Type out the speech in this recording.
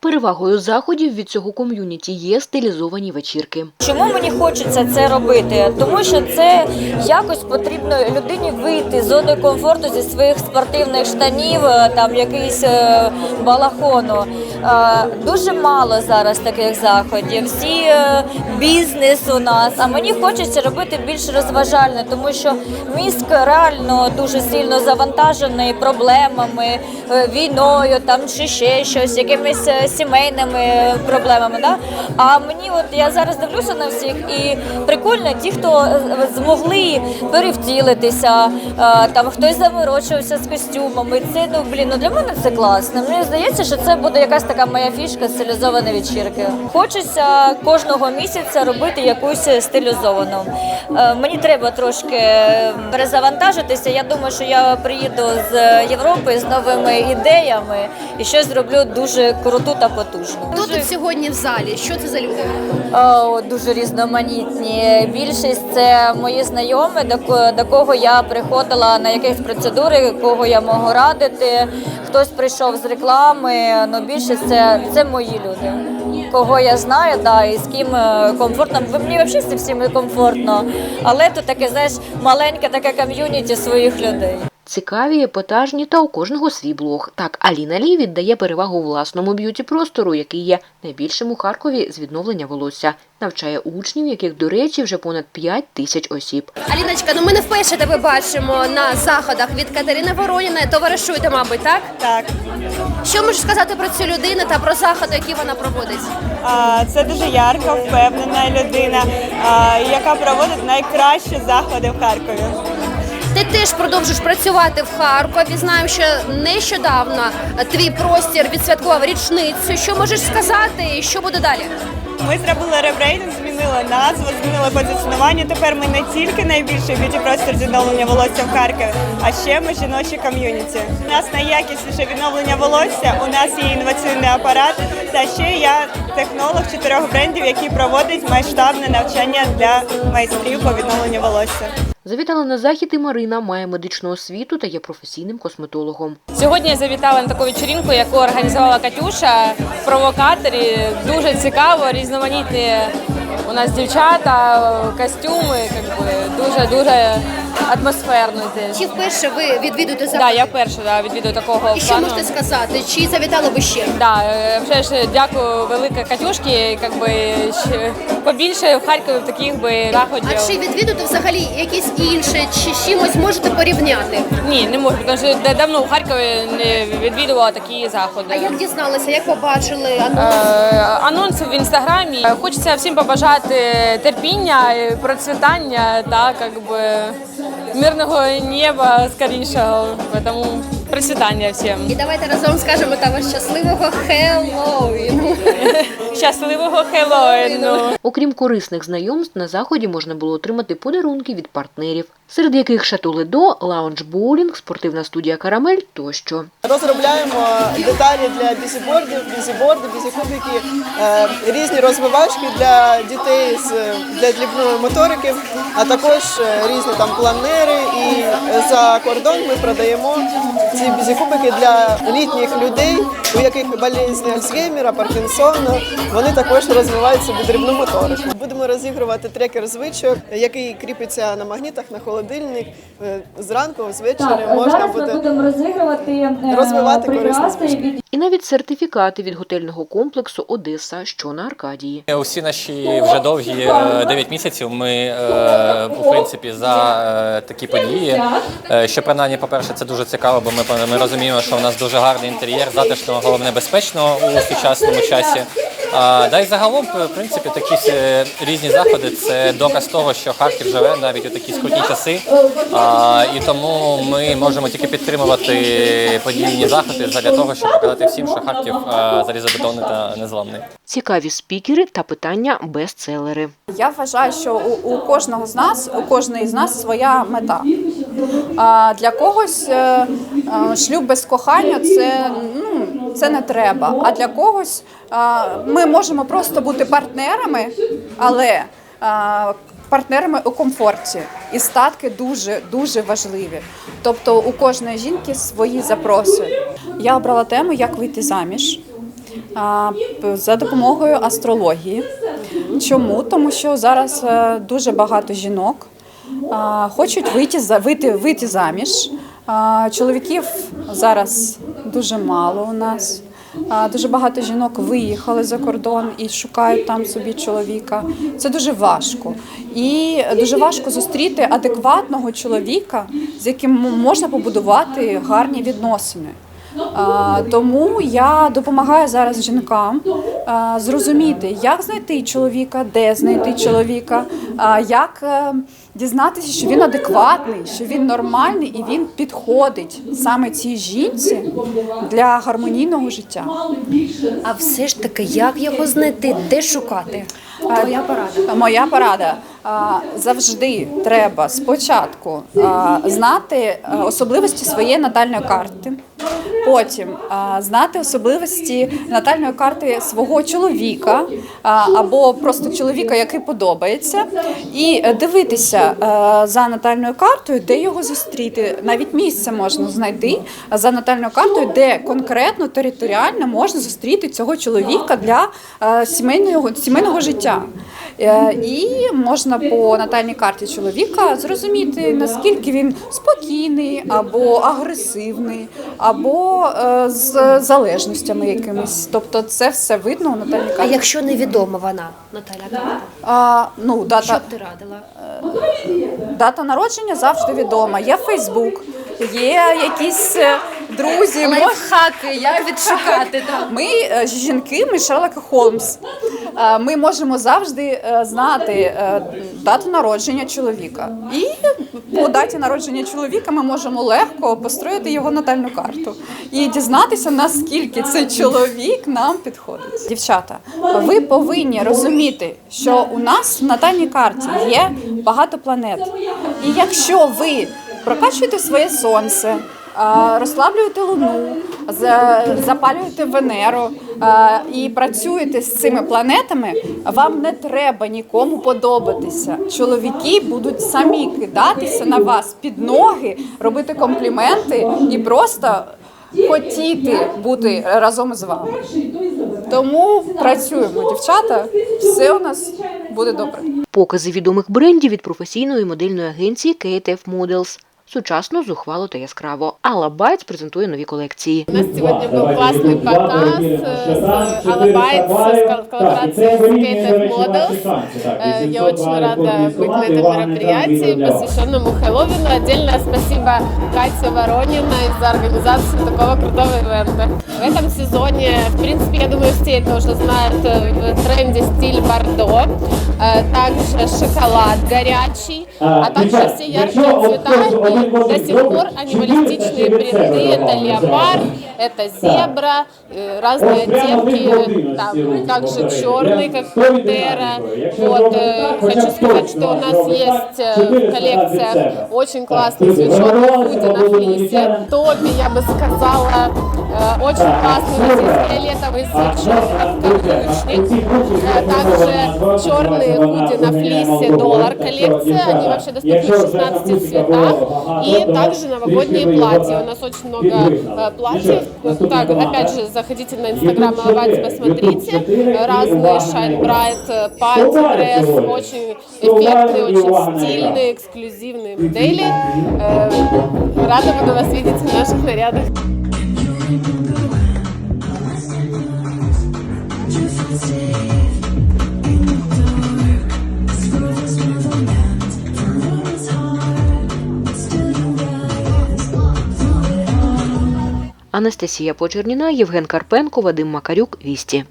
Перевагою заходів від цього ком'юніті є стилізовані вечірки. Чому мені хочеться це робити? Тому що це якось потрібно людині вийти з зони комфорту зі своїх спортивних штанів, е, там якийсь е, балахону. Е, Дуже мало зараз таких заходів. Всі бізнес у нас. А мені хочеться робити більш розважальне, тому що міст реально дуже сильно завантажений проблемами, війною, там чи ще щось, якимись сімейними проблемами. Да? А мені, от я зараз дивлюся на всіх, і прикольно ті, хто е, змогли перевтілитися, е, там хтось заморочився з костюмами. Це ну блін, ну для мене це класно. Мені здається, що це буде якась така моя фішка стилізована вечірки. Хочеться кожного місяця робити якусь стилізовану. Е, Мені треба трошки перезавантажитися. Я думаю, що я приїду з Європи з новими ідеями і щось зроблю дуже круту та потужну. Хто тут сьогодні в залі? Що це за люди? О, дуже різноманітні. Більшість це мої знайомі, до, до кого я приходила на якісь процедури, кого я можу радити. Хтось прийшов з реклами. Ну більшість це, це мої люди. Кого я знаю, да, і з ким е, комфортно. Мені взагалі всім комфортно. Але тут таке, знаєш, маленьке таке ком'юніті своїх людей. Цікаві, епатажні та у кожного свій блог. Так, Аліна Лі віддає перевагу власному б'юті-простору, який є найбільшим у Харкові з відновлення волосся. Навчає учнів, яких, до речі, вже понад 5 тисяч осіб. Аліночка, ну ми не вперше тебе бачимо на заходах від Катерини Вороніної. Товаришуєте, мабуть, так? Так, Що можеш сказати про цю людину та про заходи, які вона проводить? а, це дуже ярка, впевнена людина, а, яка проводить найкращі заходи в Харкові. Ти теж продовжуєш працювати в Харкові. Знаю, що нещодавно твій простір відсвяткував річницю. Що можеш сказати і що буде далі? Ми зробили ребрейдинг, змінили назву, змінили позиціонування. Тепер ми не тільки найбільший б'юті простір відновлення волосся в Харкові, а ще ми жіночі ком'юніті. У нас найякісніше відновлення волосся. У нас є інноваційний апарат. Та ще я технолог чотирьох брендів, який проводить масштабне навчання для майстрів по відновленню волосся. Завітала на захід і Марина, має медичну освіту та є професійним косметологом. Сьогодні я завітала на таку вечірку, яку організувала Катюша провокаторі. Дуже цікаво, різноманітні у нас дівчата, костюми, дуже дуже атмосферно здесь. Чи вперше ви відвідуєте Да, я вперше да, відвідую такого І що плану. можете сказати? Чи завітали ви ще? Да, е, вже ж дякую велике Катюшки. Как би, ще побільше в Харкові таких би заходів. А чи відвідуєте взагалі якісь інше, чи з чимось можете порівняти? Ні, не можу, тому що да- давно в Харкові не відвідувала такі заходи. А як дізналися, як побачили анонс? Е, анонси в інстаграмі. Хочеться всім побажати терпіння, процвітання, та как би мирного неба скорішого. Тому процвітання всім. І давайте разом скажемо того щасливого Хеллоуіну. Щасливого Хеллоуіну! Окрім корисних знайомств, на заході можна було отримати подарунки від партнерів, серед яких шатуледо, лаунж боулінг, спортивна студія Карамель тощо. Розробляємо деталі для бізібордів, бізіборди, бізікубики, е, різні розвивачки для дітей для дрібної моторики, а також е, різні там планери. І за кордон ми продаємо ці бізікубики для літніх людей, у яких болезнь Альцгеймера, Паркінсона. Вони також розвивають собі дрібну моторику. Будемо розігрувати трекер звичок, який кріпиться на магнітах на холодильник. Е, Зранку, звечора можна буде розігрувати е, розвивати корисні. І навіть сертифікати від готельного комплексу Одеса, що на Аркадії. Усі наші вже довгі е, 9 місяців. Ми е, в принципі за е, такі події. Е, Що принаймні, по-перше, це дуже цікаво, бо ми, ми розуміємо, що в нас дуже гарний інтер'єр, затишно, головне безпечно у сучасному часі. А, да й загалом, в принципі, такі е, різні заходи це доказ того, що Харків живе навіть у такі скрутні часи. А, і тому ми можемо тільки підтримувати подібні заходи для того, щоб показати всім, що Харків е, залізобетонний та незламний. Цікаві спікери та питання бестселери. Я вважаю, що у, у кожного з нас, у кожної з нас своя мета. А для когось е, е, шлюб без кохання це, ну, це не треба. А для когось ми можемо просто бути партнерами, але партнерами у комфорті. І статки дуже дуже важливі. Тобто у кожної жінки свої запроси. Я обрала тему, як вийти заміж. за допомогою астрології. Чому? Тому що зараз е, дуже багато жінок хочуть вийти, вийти, вийти заміж. Чоловіків зараз дуже мало у нас. Дуже багато жінок виїхали за кордон і шукають там собі чоловіка. Це дуже важко. І дуже важко зустріти адекватного чоловіка, з яким можна побудувати гарні відносини. Тому я допомагаю зараз жінкам зрозуміти, як знайти чоловіка, де знайти чоловіка, як е, дізнатися, що він адекватний, що він нормальний і він підходить саме цій жінці для гармонійного життя. А все ж таки, як його знайти, де шукати? Твоя порада. Моя порада завжди треба спочатку знати особливості своєї натальної карти. Потім знати особливості натальної карти свого чоловіка або просто чоловіка, який подобається, і дивитися е, за натальною картою, де його зустріти. Навіть місце можна знайти за натальною картою, де конкретно територіально можна зустріти цього чоловіка для е, сімейного, сімейного життя. Е, І можна по натальній карті чоловіка зрозуміти, наскільки він спокійний або агресивний, або е, з залежностями якимись. Тобто це все видно у натальній А якщо невідома вона, Наталя, А, ну, що б ти радила? дата народження завжди відома. Є Фейсбук, є якісь е, друзі. Лайфхаки, як відшукати там. Ми е, жінки, ми Шерлок Холмс. Е, Ми можемо завжди е, знати дату народження чоловіка. І по даті народження чоловіка ми можемо легко построїти його натальну карту і дізнатися, наскільки цей чоловік нам підходить. Дівчата, ви повинні розуміти, що у нас в натальній карті є багато планет. І якщо ви прокачуєте своє сонце, розслаблюєте луну, за- запалюєте Венеру і працюєте з цими планетами, вам не треба нікому подобатися. Чоловіки будуть самі кидатися на вас під ноги, робити компліменти і просто хотіти бути разом з вами. Тому працюємо, дівчата, все у нас буде добре. Покази відомих брендів від професійної модельної агенції KTF Models Сучасно, зухвало та яскраво. Алла Байц презентує нові колекції. У нас сегодня был классный показ э, с Алабайт с коллаборацией с Kate Models. Э, Я очень рада быть на этом мероприятии, посвященному Хэллоуину. Отдельное спасибо Кате Ворониной за организацию такого крутого ивента. В этом сезоне, в принципе, я думаю, все это уже знают, э, в тренде стиль бордо, э, также шоколад горячий, а также все яркие цвета и до сих пор анималистичные принты. Это леопард, это зебра, э, разные оттенки, там также черный, как пантера. Вот, э, хочу сказать, что у нас есть э, в коллекциях очень классный свеченый худи на флисе. В топе, я бы сказала, очень классный вот здесь фиолетовый свеченый подкаблучник. Э, Также черные худи на флисе доллар коллекция. Они вообще доступны в 16 цветах. И также новогодние платья. У нас очень много э, платьев. Так, опять же, заходите на инстаграм Алабайт, посмотрите. Э, Разные Shine Bright, пати дресс, очень эффектные, очень стильные, эксклюзивные модели. Э, Рада буду вас видеть в наших нарядах. Анастасія Почерніна, Євген Карпенко, Вадим Макарюк, Вісті.